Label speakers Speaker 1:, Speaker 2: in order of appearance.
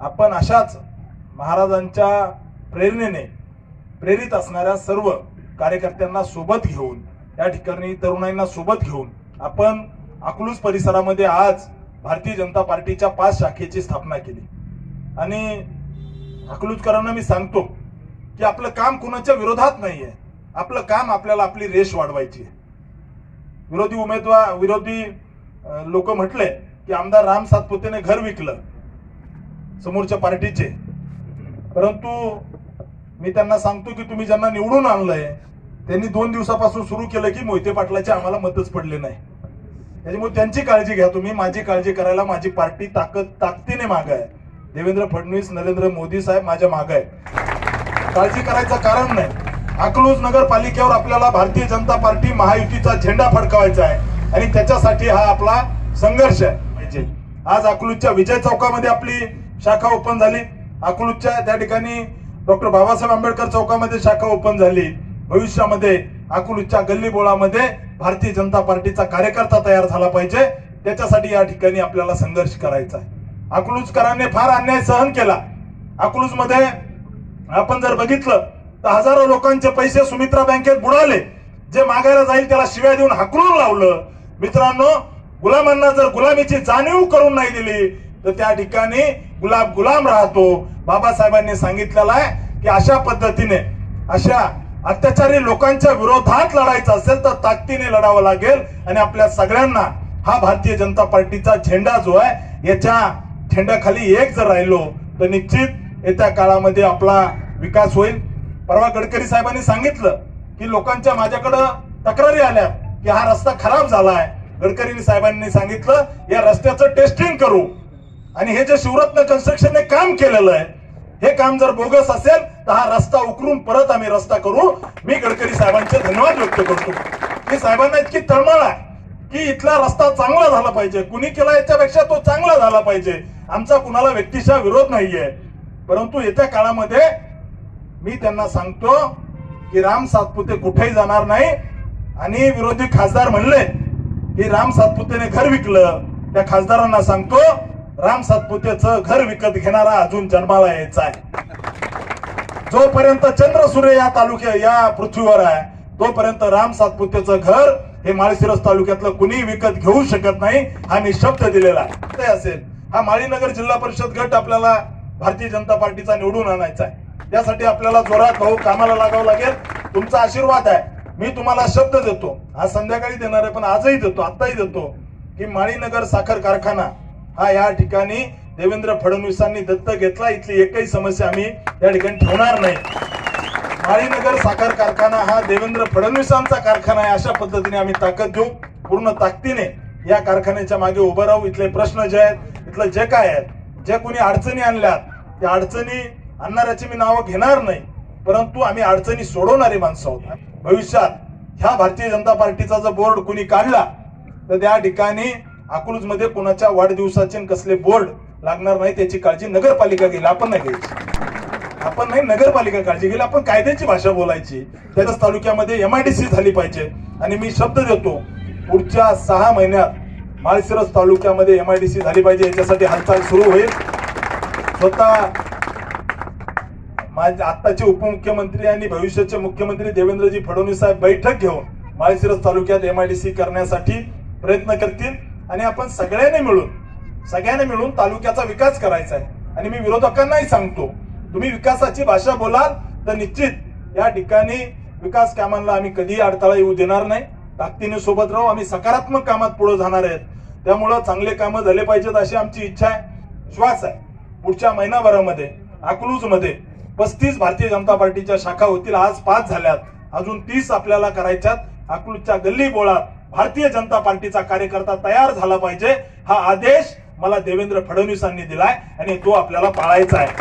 Speaker 1: आपण अशाच महाराजांच्या प्रेरणेने प्रेरित असणाऱ्या सर्व कार्यकर्त्यांना सोबत घेऊन या ठिकाणी तरुणांना सोबत घेऊन आपण अकलूज परिसरामध्ये आज भारतीय जनता पार्टीच्या पाच शाखेची स्थापना केली. आणि अकलूजकरांना मी सांगतो की आपलं काम कुणाच्या विरोधात नाहीये. आपलं काम आपल्याला आपली रेष वाढवायची आहे. विरोधी उमेदवार विरोधी लोक म्हटले की आमदार राम सातपुतेने घर विकलं. समोरच्या पार्टीचे. परंतु मी त्यांना सांगतो की तुम्ही ज्यांना निवडून आणलंय त्यांनी दोन दिवसापासून सुरू केलं की मोहिते पाटलाचे आम्हाला मतच पडले नाही. त्याच्यामुळे त्यांची काळजी घ्या तुम्ही माझी काळजी करायला माझी पार्टी ताकद ताकदीने माग आहे. देवेंद्र फडणवीस नरेंद्र मोदी साहेब माझ्या माग आहे. काळजी करायचं कारण नाही. अकलूज नगरपालिकेवर आपल्याला भारतीय जनता पार्टी महायुतीचा झेंडा फडकावायचा आहे आणि त्याच्यासाठी हा आपला संघर्ष आहे. आज अकलूजच्या विजय चौकामध्ये आपली शाखा ओपन झाली. अकलूजच्या त्या ठिकाणी डॉक्टर बाबासाहेब आंबेडकर चौकामध्ये शाखा ओपन झाली. भविष्यामध्ये अकलूजच्या गल्ली बोळामध्ये भारतीय जनता पार्टीचा कार्यकर्ता तयार झाला पाहिजे. त्याच्यासाठी या ठिकाणी आपल्याला संघर्ष करायचा आहे. अकलूजकरांनी फार अन्याय सहन केला. अकलूजमध्ये आपण जर बघितलं तर हजारो लोकांचे पैसे सुमित्रा बँकेत बुडाले. जे मागायला जाईल त्याला शिव्या देऊन हाकलून लावलं. मित्रांनो गुलामांना जर गुलामीची जाणीव करून नाही दिली तर त्या ठिकाणी गुलाब गुलाम राहतो. बाबासाहेबांनी सांगितलेलं आहे की अशा पद्धतीने अशा अत्याचारी लोकांच्या विरोधात लढायचं असेल तर ताकदीने लढावं लागेल. आणि आपल्या सगळ्यांना हा भारतीय जनता पार्टीचा झेंडा जो आहे याच्या झेंड्याखाली एक जर राहिलो तर निश्चित येत्या काळामध्ये आपला विकास होईल. परवा गडकरी साहेबांनी सांगितलं की लोकांच्या माझ्याकडं तक्रारी आल्या की हा रस्ता खराब झालाय. गडकरी साहेबांनी सांगितलं या रस्त्याचं टेस्टिंग करू. आणि हे जे शिवरत्न कन्स्ट्रक्शनने काम केलेलं आहे हे काम जर बोगस असेल तर हा रस्ता उकरून परत आम्ही रस्ता करू. मी गडकरी साहेबांचे धन्यवाद व्यक्त करतो. की साहेबांना इतकी तळमळ आहे की इथला रस्ता चांगला झाला पाहिजे. कुणी केला याच्यापेक्षा तो चांगला झाला पाहिजे. आमचा कुणाला व्यक्तिशा विरोध नाहीये. परंतु येत्या काळामध्ये मी त्यांना सांगतो की राम सातपुते कुठेही जाणार नाही. आणि विरोधी खासदार म्हणले की राम सातपुतेने घर विकलं. त्या खासदारांना सांगतो राम सातपुतेचं घर विकत घेणारा अजून जन्माला यायचा आहे. जोपर्यंत चंद्र सूर्य या तालुक्या या पृथ्वीवर आहे तोपर्यंत राम सातपुतेचं घर हे माळशिरस तालुक्यातलं कुणी विकत घेऊ शकत नाही हा मी शब्द दिलेला आहे. असेल हा माळीनगर जिल्हा परिषद गट आपल्याला भारतीय जनता पार्टीचा निवडून आणायचा आहे. त्यासाठी आपल्याला जोरात भाऊ कामाला लागावं लागेल. तुमचा आशीर्वाद आहे. मी तुम्हाला शब्द देतो. आज संध्याकाळी देणार आहे पण आजही देतो आताही देतो की माळीनगर साखर कारखाना हा या ठिकाणी देवेंद्र फडणवीसांनी दत्त घेतला. इथली एकही समस्या आम्ही या ठिकाणी ठेवणार नाही. माळीनगर साखर कारखाना हा देवेंद्र फडणवीसांचा कारखाना आहे अशा पद्धतीने आम्ही ताकद देऊ. पूर्ण ताकदीने या कारखान्याच्या मागे उभं राहू. इथले प्रश्न जे आहेत इथलं जे काय आहेत जे कोणी अडचणी आणल्यात त्या अडचणी आणणाऱ्याची मी नावं घेणार नाही. परंतु आम्ही अडचणी सोडवणारी माणसं आहोत. भविष्यात ह्या भारतीय जनता पार्टीचा जर बोर्ड कुणी काढला तर त्या ठिकाणी अकलूजमध्ये कोणाच्या वाढदिवसाचे कसले बोर्ड लागणार नाही त्याची काळजी नगरपालिका घेईल. आपण नाही घ्यायची. आपण नाही नगरपालिका काळजी घेईल. आपण कायद्याची भाषा बोलायची. त्याच्याच तालुक्यामध्ये एमआयडीसी झाली पाहिजे. आणि मी शब्द देतो पुढच्या सहा महिन्यात माळशिरस तालुक्यामध्ये एमआयडीसी झाली पाहिजे. याच्यासाठी हालचाल सुरू होईल. स्वतः माझे आत्ताचे उपमुख्यमंत्री आणि भविष्याचे मुख्यमंत्री देवेंद्रजी फडणवीस साहेब बैठक घेऊन माळशिरस तालुक्यात एमआयडीसी करण्यासाठी प्रयत्न करतील. आणि आपण सगळ्यांनी मिळून सगळ्यांनी मिळून तालुक्याचा विकास करायचा आहे. आणि मी विरोधकांनाही सांगतो तुम्ही विकासाची भाषा बोलाल तर निश्चित या ठिकाणी विकास कामांना आम्ही कधीही अडथळा येऊ देणार नाही. ताकदीने सोबत राहू आम्ही सकारात्मक कामात पुढे जाणार आहेत. त्यामुळं चांगले कामं झाले पाहिजेत अशी आमची इच्छा आहे. श्वास आहे. पुढच्या महिनाभरामध्ये अकलूजमध्ये पस्तीस भारतीय जनता पार्टीच्या शाखा होतील. आज पाच झाल्यात. अजून तीस आपल्याला करायच्यात. अकलूजच्या गल्ली बोळात भारतीय जनता पार्टीचा कार्यकर्ता तयार झाला पाहिजे. हा आदेश मला देवेंद्र फडणवीसांनी दिलाय आणि तो आपल्याला पाळायचा आहे.